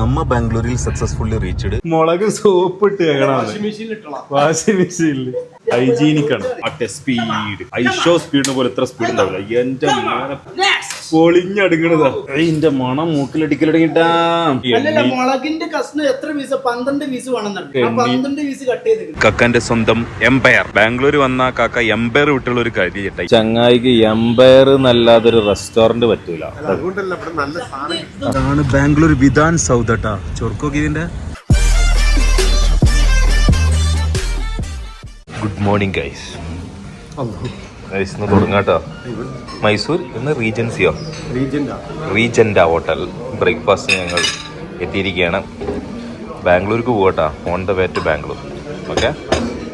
നമ്മ ബാംഗ്ലൂരിൽ successfully reached മുളക് സോപ്പ് ഇട്ട് വാഷിംഗ് മെഷീനിൽ. ഹൈജീനിക് ആണ് അട്ടെ സ്പീഡ് ഐഷോ സ്പീഡിന് പോലെ എത്ര സ്പീഡ് ഉണ്ടാവില്ല. എന്റെ മോനെ പൊളിഞ്ഞടുക്കണതാ. എന്റെ മണം മൂക്കിലടിക്കലടങ്ങിട്ടാ മുളകിന്റെ കഷ്ണം എത്ര പീസ് പന്ത്രണ്ട് പീസ് ചെയ്ത് കക്കന്റെ സ്വന്തം എംപയർ ബാംഗ്ലൂർ വന്ന കാക്ക എംപയർ വിട്ടുള്ള ഒരു കാര്യം ചേട്ടാ ചങ്ങായിക്ക് എംപയർ നല്ലാതെ ഒരു റെസ്റ്റോറന്റ് പറ്റൂല അതാണ് ബാംഗ്ലൂർ വിധാൻ സൗദട്ടാ ചോർക്കോക്ക് ഇതിന്റെ? മോർണിംഗ് ഗൈസ് ഗൈസ് ഇന്ന് തുടങ്ങാട്ടോ. മൈസൂർ ഇന്ന് റീജൻസിയോ? റീജന്റ ഹോട്ടൽ. ബ്രേക്ക്ഫാസ്റ്റ് ഞങ്ങൾ എത്തിയിരിക്കുകയാണ്. ബാംഗ്ലൂർക്ക് പോകട്ടോ on the way to Bangalore. Okay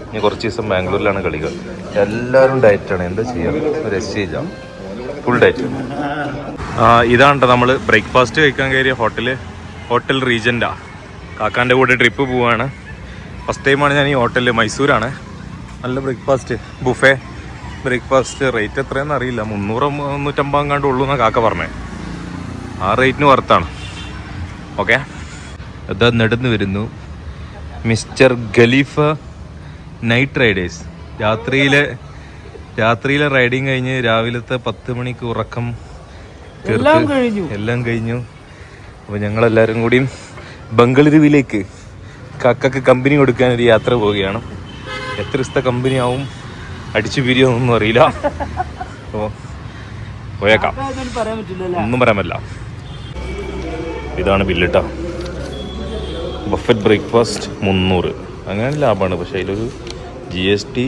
ഇനി കുറച്ച് ദിവസം ബാംഗ്ലൂരിലാണ് കളികൾ. എല്ലാവരും ഡയറ്റാണ്. എന്താ ചെയ്യുക എക്സ്ചേഞ്ചാ ഫുൾ ഡയറ്റ് ഇതാണ് നമ്മൾ ബ്രേക്ക്ഫാസ്റ്റ് കഴിക്കാൻ കയറിയ ഹോട്ടൽ ഹോട്ടൽ റീജന്റാ കാക്കാന്റെ കൂടെ ട്രിപ്പ് പോവാണ്. ഫസ്റ്റ് ടൈമാണ് ഞാൻ ഈ ഹോട്ടലിൽ മൈസൂരാണ്. നല്ല ബ്രേക്ക്ഫാസ്റ്റ് ബുഫേ ബ്രേക്ക്ഫാസ്റ്റ് റേറ്റ് എത്രയെന്ന് അറിയില്ല. മുന്നൂറ് മുന്നൂറ്റമ്പത് കണ്ട് ഉള്ളൂ എന്നാണ് കാക്ക പറഞ്ഞത് ആ റേറ്റിന് വർത്താണ് ഓക്കെ അത് നടന്നു വരുന്നു. മിസ്റ്റർ ഖലീഫ നൈറ്റ് റൈഡേഴ്സ് രാത്രിയിലെ രാത്രിയിലെ റൈഡിങ് കഴിഞ്ഞ് രാവിലത്തെ പത്ത് മണിക്ക് ഉറക്കം എല്ലാം കഴിഞ്ഞു. അപ്പോൾ ഞങ്ങളെല്ലാവരും കൂടിയും ബംഗളൂരുവിലേക്ക് കാക്കക്ക് കമ്പനി കൊടുക്കാൻ ഒരു യാത്ര പോവുകയാണ്. എത്ര ദിവസത്തെ കമ്പനി ആവും അടിച്ചു പിരിയൊന്നും അറിയില്ല. അപ്പോൾ പോയേക്കാം. ഒന്നും പറയാൻ പറ്റില്ല ഇതാണ് ബില്ലിട്ട ബഫറ്റ് ബ്രേക്ക്ഫാസ്റ്റ് മുന്നൂറ്. അങ്ങനെ ലാഭമാണ് പക്ഷേ അതിലൊരു ജി എസ് ടി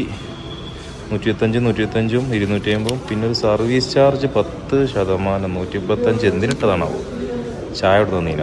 നൂറ്റി ഇരുപത്തഞ്ച് നൂറ്റി ഇരുപത്തഞ്ചും ഇരുന്നൂറ്റി അമ്പതും പിന്നെ ഒരു സർവീസ് ചാർജ് പത്ത് ശതമാനം നൂറ്റി മുപ്പത്തഞ്ച് എന്തിനിട്ടതാണാവോ? ചായ ഇവിടെ തന്നീന?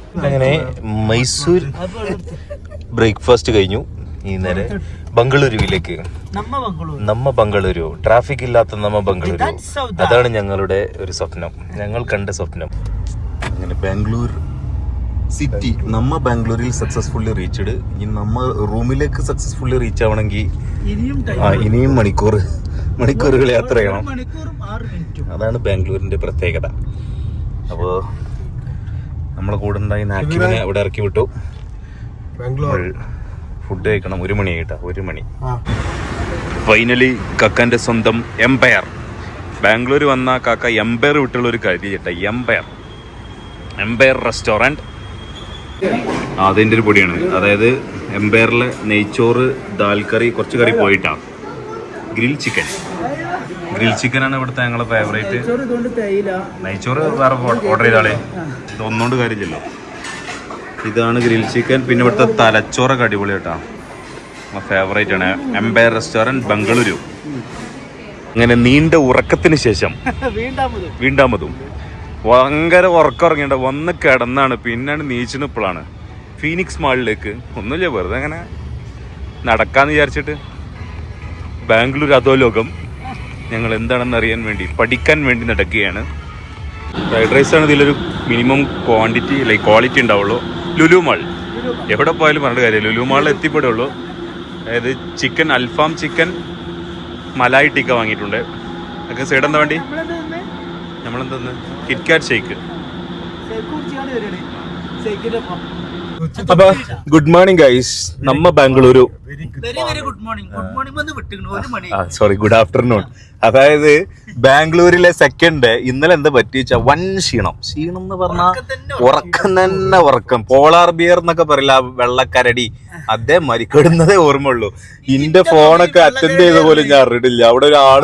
അങ്ങനെ മൈസൂർ ബ്രേക്ക്ഫാസ്റ്റ് കഴിഞ്ഞു. ഈ നേരെ ബംഗളൂരുവിലേക്ക്. നമ്മ ബംഗളൂരു. ട്രാഫിക് ഇല്ലാത്ത നമ്മ ബംഗളൂരു. അതാണ് ഞങ്ങളുടെ ഒരു സ്വപ്നം. ഞങ്ങൾ കണ്ട സ്വപ്നം. അങ്ങനെ ബാംഗ്ലൂർ സിറ്റി നമ്മ ബാംഗ്ലൂരിൽ സക്സസ്ഫുള്ളി റീച്ച്ഡ് ഈ നമ്മ റൂമിലേക്ക് സക്സസ്ഫുള്ളി റീച്ച് ആവണമെങ്കിൽ ഇനിയും ആ ഇനിയും മണിക്കൂർ. മണിക്കൂറുകൾ യാത്ര ചെയ്യണം. അതാണ് ബാംഗ്ലൂരിന്റെ പ്രത്യേകത. അപ്പോൾ നമ്മളെ കൂടെ ഉണ്ടായി നാക്കിനെ ഇവിടെ ഇറക്കി വിട്ടു. ഫുഡ് കഴിക്കണം. ഒരു മണി കേട്ടോ ഒരു മണി. ഫൈനലി കക്കന്റെ സ്വന്തം എംപയർ ബാംഗ്ലൂർ വന്ന കാക്ക എംപയർ വിട്ടുള്ള ഒരു കാര്യം ചേട്ടാ എംപയർ എംപയർ റെസ്റ്റോറന്റ് അതിന്റെ ഒരു പൊടിയാണ്. അതായത് എംപയറിലെ നെയ്ച്ചോറ് ദാൽ കറി കുറച്ച് കറി പോയിട്ടാണ് ഗ്രിൽ ചിക്കൻ ഗ്രിൽ ചിക്കൻ ആണ് ഇവിടുത്തെ ഞങ്ങളെ ഫേവറേറ്റ് ചോറ് നെയ്ച്ചോറ് വേറെ ഓർഡർ ചെയ്താളേ. ഇതൊന്നുകൊണ്ട് കാര്യമില്ലല്ലോ. ഇതാണ് ഗ്രിൽ ചിക്കൻ പിന്നെ ഇവിടുത്തെ തലച്ചോറൊക്കെ അടിപൊളി കേട്ടോ. ഫേവറേറ്റ് ആണ്. എംപയർ റെസ്റ്റോറന്റ് ബംഗളൂരു അങ്ങനെ നീണ്ട ഉറക്കത്തിന് ശേഷം വീണ്ടാമത്. ഭയങ്കര ഉറക്കറങ്ങിയിട്ട് വന്ന് കിടന്നാണ്. പിന്നാണ് നീച്ചിന് ഇപ്പോഴാണ്. ഫീനിക്സ് മാളിലേക്ക് ഒന്നുമില്ല. വെറുതെ അങ്ങനെ നടക്കാന്ന് വിചാരിച്ചിട്ട്. ബാംഗ്ലൂർ അധോലോകം ഞങ്ങൾ എന്താണെന്ന് അറിയാൻ വേണ്ടി പഠിക്കാൻ വേണ്ടി നടക്കുകയാണ്. ഫ്രൈഡ് റൈസ് ആണ് ഇതിലൊരു മിനിമം ക്വാണ്ടിറ്റി ലൈക്ക് ക്വാളിറ്റി ഉണ്ടാവുള്ളൂ. ലുലു മാൾ എവിടെ പോയാലും പറഞ്ഞ കാര്യം ലുലു മാളിൽ എത്തിപ്പെടുള്ളൂ. അതായത് ചിക്കൻ അൽഫാം ചിക്കൻ മലായി ടിക്ക വാങ്ങിയിട്ടുണ്ട്. ഒക്കെ സൈഡ് എന്താ വേണ്ടി? നമ്മളെന്താ കിറ്റ്കാറ്റ് ഷേക്ക് അപ്പൊ ഗുഡ് മോർണിംഗ് ഗൈസ് നമ്മ Bengaluru. Very very good morning good morning വന്ന് വിട്ടിക്കണു ഒരു മണി സോറി ഗുഡ് ആഫ്റ്റർനൂൺ അതായത് ബാംഗ്ലൂരിലെ സെക്കൻഡ് ഇന്നലെ എന്താ പറ്റിയ വൻ ക്ഷീണം. ക്ഷീണം എന്ന് പറഞ്ഞാൽ ഉറക്കം തന്നെ ഉറക്കം. പോളാർ ബിയർ എന്നൊക്കെ പറയില്ല വെള്ളക്കരടി? അതേ മരിക്കിടുന്നതേ ഓർമ്മയുള്ളൂ. ഇന്റെ ഫോണൊക്കെ അറ്റൻഡ് ചെയ്ത പോലും ഞാൻ അറിയിട്ടില്ല അവിടെ ഒരാൾ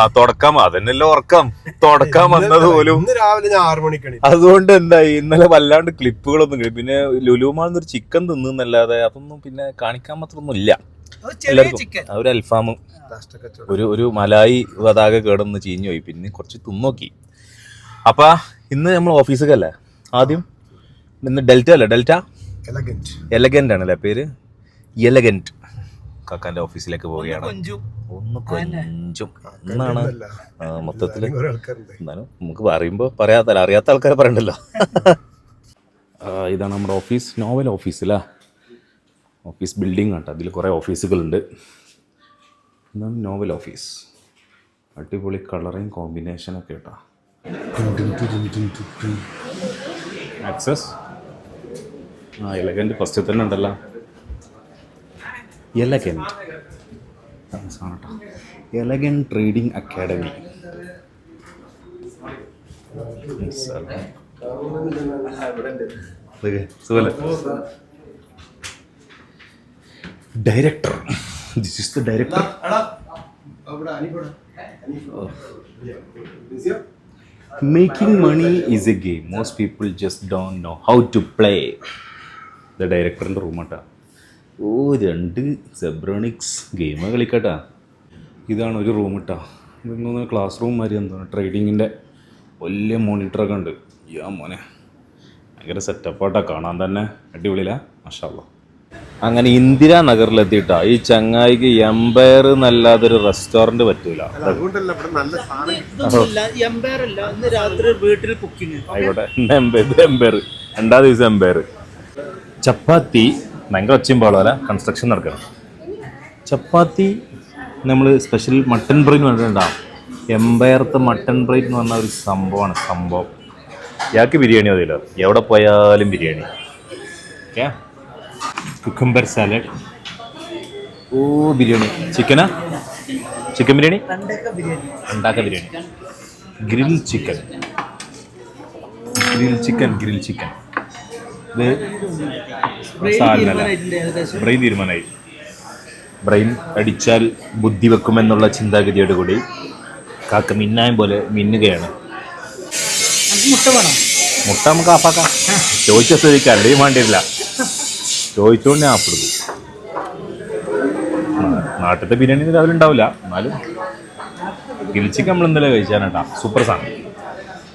ആ തുടക്കം. അതന്നെയല്ലോ ഉറക്കം. തുടക്കം വന്നത് പോലും. ഇന്ന് രാവിലെ ഞാൻ ആറു മണിക്കണി. അതുകൊണ്ട് എന്തായി? ഇന്നലെ വല്ലാണ്ട് ക്ലിപ്പുകളൊന്നും കിട്ടി പിന്നെ ലുലുമാൾ ഒരു ചിക്കൻ തിന്നല്ലാതെ അതൊന്നും പിന്നെ കാണിക്കാൻ മാത്രമൊന്നും ഇല്ല എല്ലാവർക്കും ഒരു അൽഫാമും ഒരു ഒരു മലായി പതാക കേടന്ന് ചീഞ്ഞു പോയി പിന്നെ കുറച്ച് തിന്നോക്കി. അപ്പൊ ഇന്ന് നമ്മൾ ഓഫീസൊക്കെ ആദ്യം ഇന്ന് ഡെൽറ്റ അല്ല? ഡെൽറ്റ? എലഗന്റ് ആണല്ലേ പേര്? എലഗന്റ് കാക്കാന്റെ ഓഫീസിലേക്ക് പോവുകയാണ്. ഒന്ന് കൊഞ്ചും. എന്നാണ്? ആ, മൊത്തത്തിൽ എന്നാലും നമുക്ക് പറയുമ്പോൾ പറയാത്തല്ല അറിയാത്ത ആൾക്കാരെ പറയണ്ടല്ലോ. ഇതാണ് നമ്മുടെ ഓഫീസ് നോവൽ ഓഫീസിലാ ഓഫീസ് ബിൽഡിംഗ് ആട്ടോ അതിൽ കുറേ ഓഫീസുകളുണ്ട്. ഇതാണ് നോവൽ ഓഫീസ്. അടിപൊളി കളറിങ് കോമ്പിനേഷനൊക്കെ കേട്ടോ. ആക്സസ്? ആ എലഗന്റ് ഫസ്റ്റ് തന്നെ ഉണ്ടല്ലോ. എലഗന്റ് സാധനം elegant trading academy director this is the director making money is a game most people just don't know how to play the ഡയറക്ടറിന്റെ റൂമാട്ടാ ഓ രണ്ട് സെബ്രോണിക്സ് ഗെയിം കളിക്കട്ടാ. ഇതാണ് ഒരു റൂം ഇട്ടാ ഇതൊന്നും ക്ലാസ് റൂം മാതിരി എന്താണ് ട്രേഡിങ്ങിന്റെ വലിയ മോണിറ്ററൊക്കെ ഉണ്ട്. യാ മോനെ. ഭയങ്കര സെറ്റപ്പാട്ടാ കാണാൻ തന്നെ. അടിപൊളിയില്ല മഷാല്ല അങ്ങനെ ഇന്ദിരാ നഗറിലെത്തിയിട്ടാ. ഈ ചങ്ങായിക്ക് എംപയർ എന്നല്ലാതെ ഒരു റെസ്റ്റോറന്റ് പറ്റൂല ഇതൊന്നുമില്ല. എംപയർ അല്ല. ഇന്ന് രാത്രി വീട്ടിൽ കുക്കിങ് ആയിക്കോട്ടെ. എംപയർ രണ്ടാം ദിവസം എംപയർ ചപ്പാത്തി ഭയങ്കര ഒച്ചയും പാടല്ല കൺസ്ട്രക്ഷൻ നടക്കണം. ചപ്പാത്തി നമ്മൾ സ്പെഷ്യൽ മട്ടൻ ബ്രെയിൻ പറഞ്ഞിട്ടുണ്ടാവും. എംപയർത്ത് മട്ടൺ ബ്രെയിൻ എന്ന് പറഞ്ഞ ഒരു സംഭവമാണ്. സംഭവം. ഇയാൾക്ക് ബിരിയാണി മതിയല്ലോ. എവിടെ പോയാലും biryani. Okay? Cucumber salad oh biryani ചിക്കനാ ചിക്കൻ ബിരിയാണി ഉണ്ടാക്ക biryani grill chicken grill chicken grill chicken ഇത് ബ്രെയിൻ തീരുമാനമായി. ബ്രെയിൻ അടിച്ചാൽ ബുദ്ധി വെക്കുമെന്നുള്ള ചിന്താഗതിയോട് കൂടി കാക്ക മിന്നായം പോലെ മിന്നുകയാണ്. മുട്ട നമുക്ക് ആപ്പാക്കാം ചോദിച്ച സ്ഥിതിക്ക് അല്ലെങ്കിൽ വേണ്ടിയില്ല ചോദിച്ചുകൊണ്ട് ഞാൻ ആപ്പെടുക്കും നാട്ടിലത്തെ ബിരിയാണി രാവിലെ ഉണ്ടാവില്ല. എന്നാലും ഗിൽച്ചിക്ക് നമ്മൾ എന്തെങ്കിലും കഴിച്ചാനാട്ടാ സൂപ്പർ സാധനം.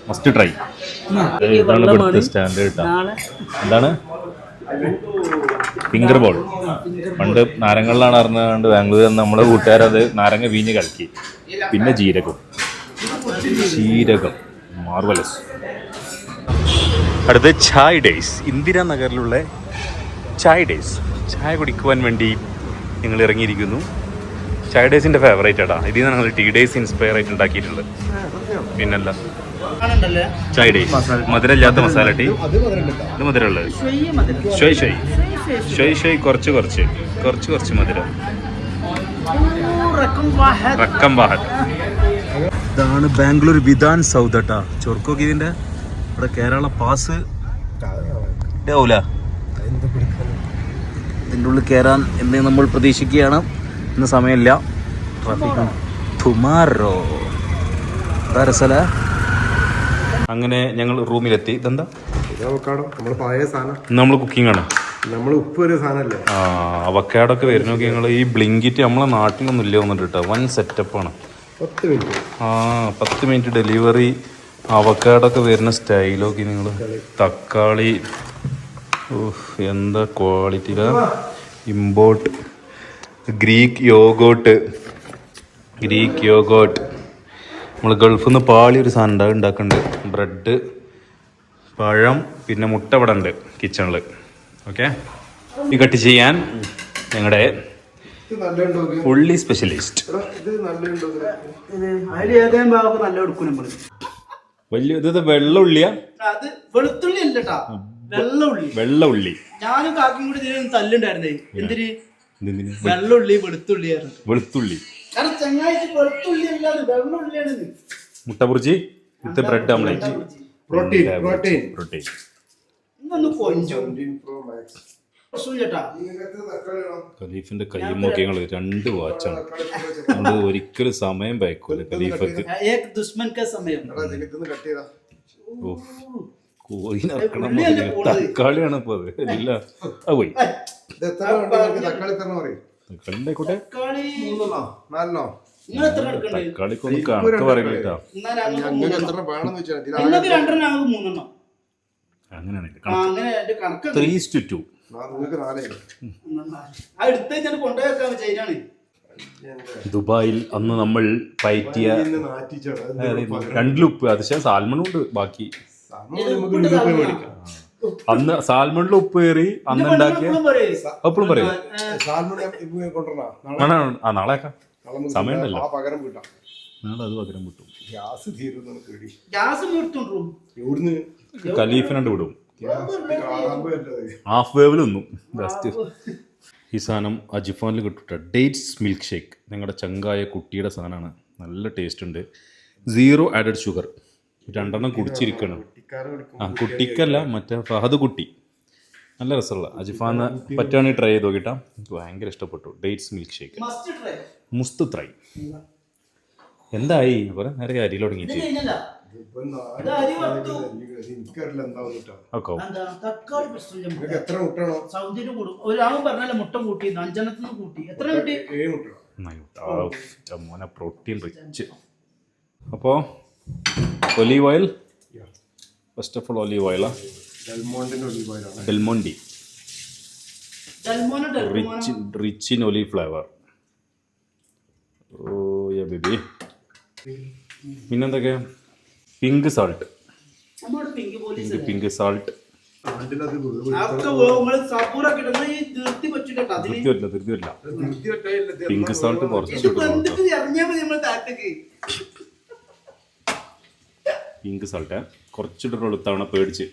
മസ്റ്റ് ട്രൈ ഇതാണ് ഇവിടുത്തെ സ്റ്റാൻഡേർഡ് കേട്ടോ. എന്താണ്? ഫിംഗർ ബോൾ പണ്ട് നാരങ്ങളിലാണ് അറിഞ്ഞുകൊണ്ട് ബാംഗ്ലൂരിൽ നിന്ന് നമ്മുടെ കൂട്ടുകാരത് നാരങ്ങ വീഞ്ഞ് കളിക്കി പിന്നെ ജീരകം. ജീരകം. മാർവലസ് അടുത്ത ചായ് ഡേയ്സ് ഇന്ദിരാനഗറിലുള്ള ചായ് ഡേയ്സ് ചായ കുടിക്കുവാൻ വേണ്ടി ഞങ്ങൾ ഇറങ്ങിയിരിക്കുന്നു. ചായ ഡേയ്സിന്റെ ഫേവറേറ്റ് ആടാ ഇതിൽ നിന്ന് ഞങ്ങൾ ടീ ഡേയ്സ് ഇൻസ്പയർ ആയിട്ട് ഉണ്ടാക്കിയിട്ടുള്ളത് പിന്നല്ല. ചായ ഡേസ് ഡേയ്സ് മധുരമില്ലാത്ത മസാല ടീ ഇത് മധുരമുള്ളത് ഷോയ് ഷോയ്. ഷോയ് ഷോയ് കുറച്ച് കുറച്ച്. കുറച്ച് കുറച്ച് മധുരം. റക്കം ഇതാണ് ബാംഗ്ലൂർ വിധാൻ സൗദട്ടാ ചൊർക്കോക്ക് ഇതിന്റെ ഇവിടെ കേരള പാസ്. ആവൂല ഇതിന്റെ ഉള്ളിൽ കയറാൻ എന്ന് നമ്മൾ പ്രതീക്ഷിക്കുകയാണ്. ഇന്ന് സമയമില്ല. Traffic tomorrow. രസല അങ്ങനെ ഞങ്ങൾ റൂമിലെത്തി. ഇതെന്താ? നമ്മൾ കുക്കിംഗ് ആണ്. നമ്മൾ ഉപ്പ് ഒരു സാധനല്ലേ ആ അവക്കാടൊക്കെ വരുന്നൊക്കെ ഞങ്ങൾ ഈ ബ്ലിങ്കിറ്റ് നമ്മളെ നാട്ടിലൊന്നും ഇല്ല വന്നിട്ട് കേട്ടോ. വൻ സെറ്റപ്പാണ് പത്ത് മിനിറ്റ് ആ പത്ത് മിനിറ്റ് ഡെലിവറി അവക്കാടൊക്കെ വരുന്ന സ്റ്റൈലൊക്കെ നിങ്ങൾ തക്കാളി എന്താ quality import Greek yoghurt Greek yoghurt നമ്മൾ ഗൾഫിൽ നിന്ന് പാളി ഒരു സാധനം ഉണ്ടാ- ഉണ്ടാക്കുന്നുണ്ട് ബ്രെഡ് പഴം പിന്നെ മുട്ട ഇവിടെ ഉണ്ട് കിച്ചണിൽ ഓക്കെ ഈ കട്ട് ചെയ്യാൻ ഞങ്ങളുടെ ഇത് നല്ലുണ്ടോ ഉള്ളി സ്പെഷ്യലിസ്റ്റ് വലിയ ഇത് വെള്ള ഉള്ളിയാ? അത് വെളുത്തുള്ളി അല്ലട്ടാ. വെള്ള ഉള്ളി വെള്ള ഉള്ളി ഞാനും കാക്കും കൂടി ഇതിന് തല്ലുണ്ടായിരുന്നേ. എന്തിന്? വെള്ളുള്ളി വെള്ള ഉള്ളി വെളുത്തുള്ളി ആയിരുന്നു. വെളുത്തുള്ളി. കാരണം ചങ്ങായിട്ട് വെളുത്തുള്ളി അല്ലാതെ വെള്ള ഉള്ളിയാണ് ഇത്. മുട്ട പൊറിച്ച് ഇത് bread omelette protein protein. Protein. ഇന്നൊന്ന് ചേട്ടാ ഖലീഫിന്റെ കൈയും നോക്കി ഞങ്ങൾ രണ്ട് വാച്ചാണ് നമ്മൾ ഒരിക്കലും സമയം ഭയക്കൂല ഖലീഫക്ക് ഏക് ദുഷ്മൻ കാ സമയം. ഓ തക്കാളിയാണ് ഇപ്പൊ അത്. ഇല്ല. ആ പോയി. തക്കാളി ഉണ്ടായിക്കോട്ടെ തക്കാളിക്കൊന്ന് കണക്ക് പറയില്ല അങ്ങനെയാണ് ടു ടു ദുബായിൽ അന്ന് നമ്മൾ പയറ്റിയ അത് രണ്ടിലുപ്പ് അതിശയം സാൽമണുണ്ട് ബാക്കി അന്ന് സാൽമണിൽ ഉപ്പ് കയറി അന്ന് ഉണ്ടാക്കിയ എപ്പോഴും പറയും ആ. നാളെ? സമയമുണ്ടല്ലോ. ആ പകരം കിട്ടാം നാളെ അത് പകരം കിട്ടും ഗ്യാസ് തീരുന്ന ഖലീഫിനണ്ട് വിടും. ഹാഫ് വേവിൽ നിന്നും. ബെസ്റ്റ് ഈ സാധനം അജിഫാനിൽ കിട്ടും ഡേറ്റ്സ് മിൽക്ക് ഷേക്ക് നിങ്ങളുടെ ചങ്കായ കുട്ടിയുടെ സാധനമാണ് നല്ല ടേസ്റ്റ് ഉണ്ട്. സീറോ ആഡഡ് ഷുഗർ രണ്ടെണ്ണം കുടിച്ചിരിക്കണം. ആ കുട്ടിക്കല്ല മറ്റേ ഫഹദ് കുട്ടി. നല്ല രസമുള്ള. അജിഫാന്ന് പറ്റുവാണെങ്കിൽ ട്രൈ ചെയ്ത് നോക്കിട്ടാ. എനിക്ക് ഭയങ്കര ഇഷ്ടപ്പെട്ടു. Dates milk shake must try must try എന്തായി? കുറെ നേരെ അരിയിൽ തുടങ്ങിയിട്ട് പ്രോട്ടീൻ റിച്ച് അപ്പോൾ olive oil first of all olive ഓയിലാ ഡെൽമോണ്ടിന്റെ ഒലിവ് ഓയിലാണ് Del Monte rich rich in olive flavour oh yeah baby പിന്നെന്തൊക്കെയാ pink salt pink pink salt pink salt കുറച്ച് പിങ്ക് സാൾട്ട് കുറച്ചിട്ടുള്ളൂ തവണ പേടിച്ച്.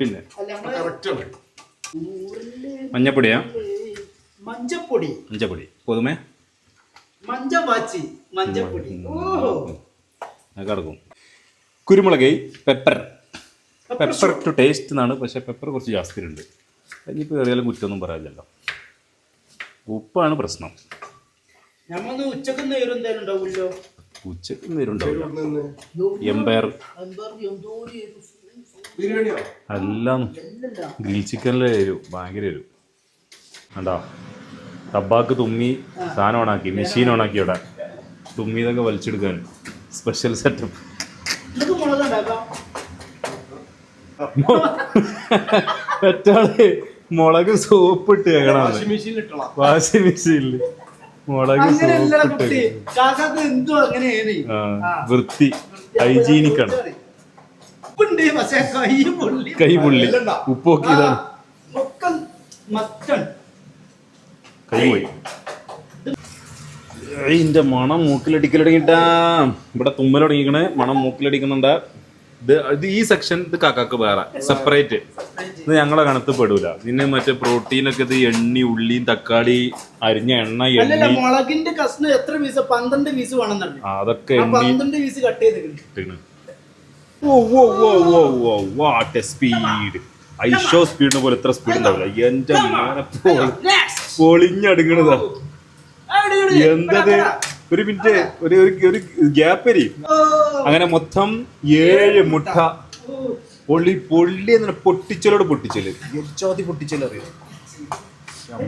പിന്നെ. മഞ്ഞപ്പൊടിയാ? മഞ്ഞപ്പൊടി. മഞ്ഞപ്പൊടി. പൊതുമേ മഞ്ച മഞ്ഞപ്പൊടി. കിടക്കും കുരുമുളക് പെപ്പർ പെപ്പർ ടു ടേസ്റ്റ് എന്നാണ് പക്ഷേ പെപ്പർ കുറച്ച് ജാസ്തി ഉണ്ട് ഇനിയിപ്പോൾ കയറിയാലും കുറ്റമൊന്നും പറയാനില്ലല്ലോ. ഉപ്പാണ് പ്രശ്നം. നമ്മളൊന്ന് ഉച്ചയ്ക്ക് നേരം എന്തായാലും ഉണ്ടാവില്ലോ? ഉച്ചയ്ക്ക് എംപയർ എല്ലാം ഗ്രിൽ ചിക്കനിലെ എരു ഭയങ്കര എരു. കണ്ടോ? ടബാക്ക് തുമ്മി സാധനം ഓണാക്കി മെഷീൻ ഓണാക്കി ഇവിടെ. തുമ്മി ഇതൊക്കെ വലിച്ചെടുക്കാൻ സ്പെഷ്യൽ സെറ്റപ്പ് മറ്റാൾ മുളക് സോപ്പ് സോപ്പിട്ട് കേൾക്കണം വാഷിംഗ് മെഷീനിൽ ഇട്ടോളാം. വാഷിംഗ് മെഷീനിൽ മുളക് സോപ്പിട്ട് വൃത്തി. ഹൈജീനിക് ആണ് ഉപ്പുണ്ട് പക്ഷേ കൈ പൊള്ളി. പുള്ളി. ഉപ്പ് ഒക്കെ മത്തൻ. കൈ പോയി. ഇതിന്റെ മണം മൂക്കിലടിക്കലടങ്ങിട്ടാ. ഇവിടെ തുമ്മലടങ്ങിക്കണേ. മണം മൂക്കിലടിക്കുന്നുണ്ട്. ഇത് ഈ സെക്ഷൻ ഇത് കാക്കാക്ക് വേറെ. സെപ്പറേറ്റ് ഇത് ഞങ്ങളെ കണത്ത് പെടൂല. പിന്നെ മറ്റേ പ്രോട്ടീനൊക്കെ ഇത് എണ്ണി ഉള്ളിയും തക്കാളി അരിഞ്ഞ എണ്ണ എണ്ണി. മുളകിന്റെ കഷ്ണം എത്ര പീസ് പന്ത്രണ്ട് പീസ് വേണം അതൊക്കെ പന്ത്രണ്ട് പീസ് കട്ട് ചെയ്തിട്ടുണ്ട്. സ്പീഡ് ഐഷോ സ്പീഡിനെ പോലെ എത്ര സ്പീഡ് ഉണ്ടാവില്ല. എന്റെ മോനെ പൊളി- പൊളിഞ്ഞടുങ്ങണതാ എന്തത്? ഒരു മിനിറ്റ് ഒരു ഒരു ഒരു ഗ്യാപ്പ് അരി അങ്ങനെ മൊത്തം ഏഴ് മുട്ട. പൊള്ളി പൊള്ളി എന്ന പൊട്ടിച്ചലോട് പൊട്ടിച്ചൽ. എച്ചാതി പൊട്ടിച്ചലറിയോ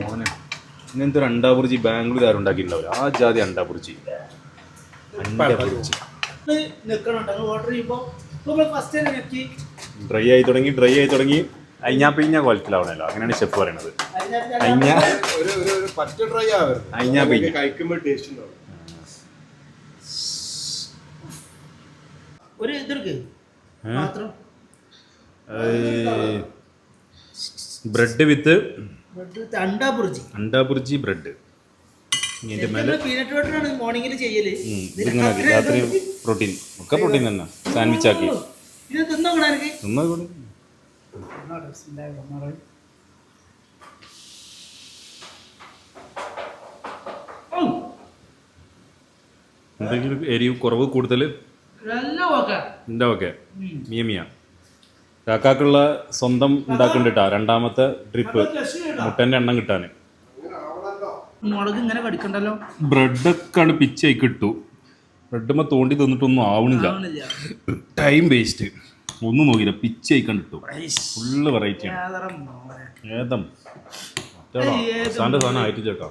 മോനെ. ഇങ്ങനത്തെ ഒരു അണ്ടാപുറിജി ബാംഗ്ലൂർ ആരും ഉണ്ടാക്കിയിട്ടുണ്ടാവില്ല. ആ ജാതി അണ്ടാപുറിച്ചി. ഡ്രൈ ആയി തുടങ്ങി ഡ്രൈ ആയി തുടങ്ങി. അയിഞ്ഞാ പിഞ്ഞ ക്വാളിറ്റിയിലാവണല്ലോ അങ്ങനെയാണ് ഷെഫ് പറയണത്. അയിഞ്ഞ ഒരു ഒരു ഒരു ഡ്രൈ ആവരുത്. അയിഞ്ഞാ പിഞ്ഞ കഴിക്കുമ്പോൾ ടേസ്റ്റ് ഉണ്ടാവും. ഒരു ഇതെടുക്ക് മാത്രം ബ്രെഡ് വിത്ത് അണ്ടാപുർജി അണ്ടാപുറിജി ബ്രെഡ്. ഇതിന്റെ മേലെ പീനട്ട് ബട്ടർ ആണ് മോർണിംഗിൽ ചെയ്യൽ. രാത്രി പ്രോട്ടീൻ ഒക്കെ പ്രോട്ടീൻ തന്നെ. സാൻഡ്വിച്ച് ആക്കി. എന്തെങ്കിലും എരിവ് കുറവ് കൂടുതൽ എന്താ ഓക്കെ മിയ മിയ. കാക്കാക്കുള്ള സ്വന്തം ഉണ്ടാക്കണ്ടിട്ടാ. രണ്ടാമത്തെ ട്രിപ്പ്. മുട്ടന്റെ എണ്ണം കിട്ടാന്. മുളക് ഇങ്ങനെ കടിക്കണ്ടല്ലോ? ബ്രെഡൊക്കെ ആണ് പിച്ചായി കിട്ടു ബ്രെഡുമ്മ തോണ്ടി തിന്നിട്ടൊന്നും ആവണില്ല. Time waste. ഒന്നും നോക്കില്ല പിച്ചായി കണ്ടിട്ടു ഫുള്ള് വെറൈറ്റി ആണ് ഏതരം മോനെ. ഏതം? സാധനം ആയിട്ട് ചേട്ടാ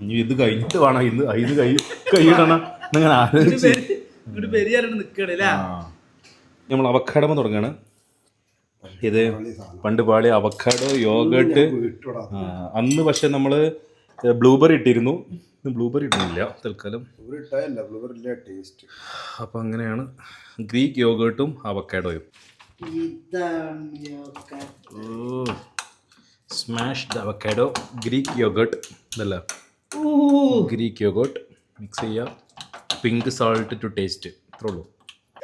ഇനി ഇത് കഴിഞ്ഞിട്ട് വേണം. ഇന്ന് ഇത് കൈ കൈയിടണം. എന്നങ്ങനെ ആലോചിച്ച്. ഇങ്ങോട്ട് പെരിയാറാണ് നിക്കണല്ലേ നമ്മൾ അവക്കാടമ തുടങ്ങാണ്. ഇത് പണ്ട് പാളി അവക്കാടോ യോഗട്ട്. അന്ന് പക്ഷെ നമ്മൾ ബ്ലൂബെറി ഇട്ടിരുന്നു. ബ്ലൂബെറി ഇടുന്നില്ല തൽക്കാലം. അപ്പം അങ്ങനെയാണ് ഗ്രീക്ക് യോഗട്ടും അവക്കാഡോയും സ്മാഷ്ഡ് അവക്കാഡോ ഗ്രീക്ക് യോഗട്ട് ഇതല്ല? ഗ്രീക്ക് യോഗട്ട് മിക്സ് ചെയ്യുക പിങ്ക് സോൾട്ട് ടു ടേസ്റ്റ് ഇത്രേ ഉള്ളൂ.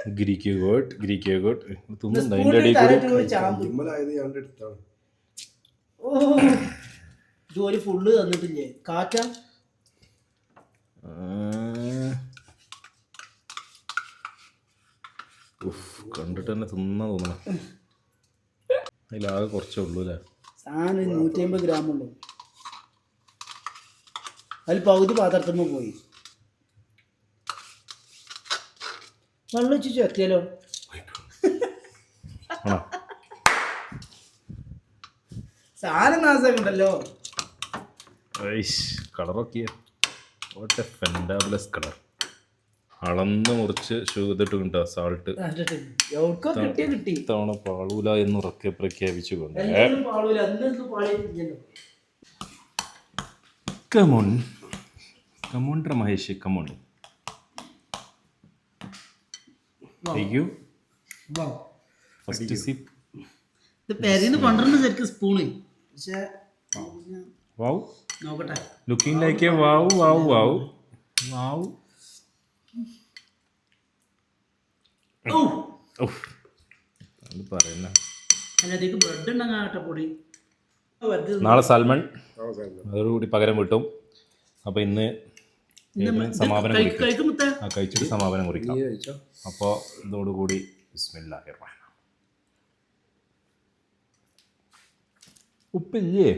ഗ്രീക്ക് യോഗേർട്ട് ഗ്രീക്ക് യോഗേർട്ട് തിന്നുന്നുണ്ട് അതിന്റെ ഇടയിൽ കൂടി ഇമ്മലായത് ഞാൻ എടുത്താണ്. ഓ. ജോലി ഫുള്ള് തന്നിട്ടില്ലേ? കാറ്റ? ആ. ഉഫ്, കണ്ടിട്ട് തന്നെ തിന്നാ തോന്നണം. അതിലാകെ കുറച്ചേ ഉള്ളൂ അല്ലേ? സാധനം നൂറ്റി അമ്പത് ഗ്രാം ഉള്ളൂ. അതിൽ പകുതി പാത്രത്തുമ്പോൾ പോയി. വെള്ളം വെച്ച് ചെത്തിയാലോ സാധനം നാശമുണ്ടല്ലോ കളറൊക്കെ ഫെൻഡാബുലസ് കളർ അളന്ന് മുറിച്ച് ഷൂതിട്ട് കിട്ടുക സാൾട്ട് ഇത്തവണ പാളൂല എന്ന് ഉറക്കെ പ്രഖ്യാപിച്ചുകൊണ്ട് കൊണ്ട്. Come on come on Mahesh come on അയ്യോ ഫസ്റ്റ് സിപ്പ് ഇത് പെരന്ന് ശരിക്കും സ്പൂണ് പക്ഷെ നോക്കട്ടെ. ലുക്കിംഗ് ലൈക്ക് എ പറയുന്ന. ബ്രെഡ് പൊടി. നാളെ സൽമൺ. അതോടുകൂടി പകരം വിട്ടും. അപ്പൊ ഇന്ന് സമാപനം കഴിച്ചിട്ട് സമാപനം കുറിക്കാം. അപ്പോൾ ഇതോടുകൂടി ബിസ്മില്ലാഹിർ റഹ്മാൻ. ഉപ്പില്ലേ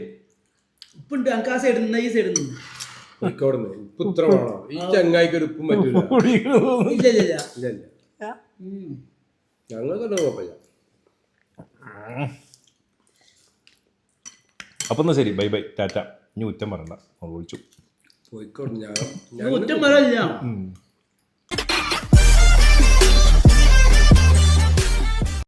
ഉപ്പുണ്ട്. എനിക്ക് ആ സൈഡിൽ നിന്ന് ഈ സൈഡിൽ നിന്ന്. ഉപ്പ് ഇത്ര വേണോ? ഈ ചങ്ങായിക്ക് ഒരു ഉപ്പും പറ്റൂല. ഇല്ല ഇല്ല ഇല്ല. കുഴപ്പമില്ല. അപ്പം ശരി. Bye bye. ടാറ്റ. ഇനി ഉറ്റം പറയണ്ട. വിളിച്ചു. കോഴിക്കോട് ഞാൻ കുറ്റം പറയില്ല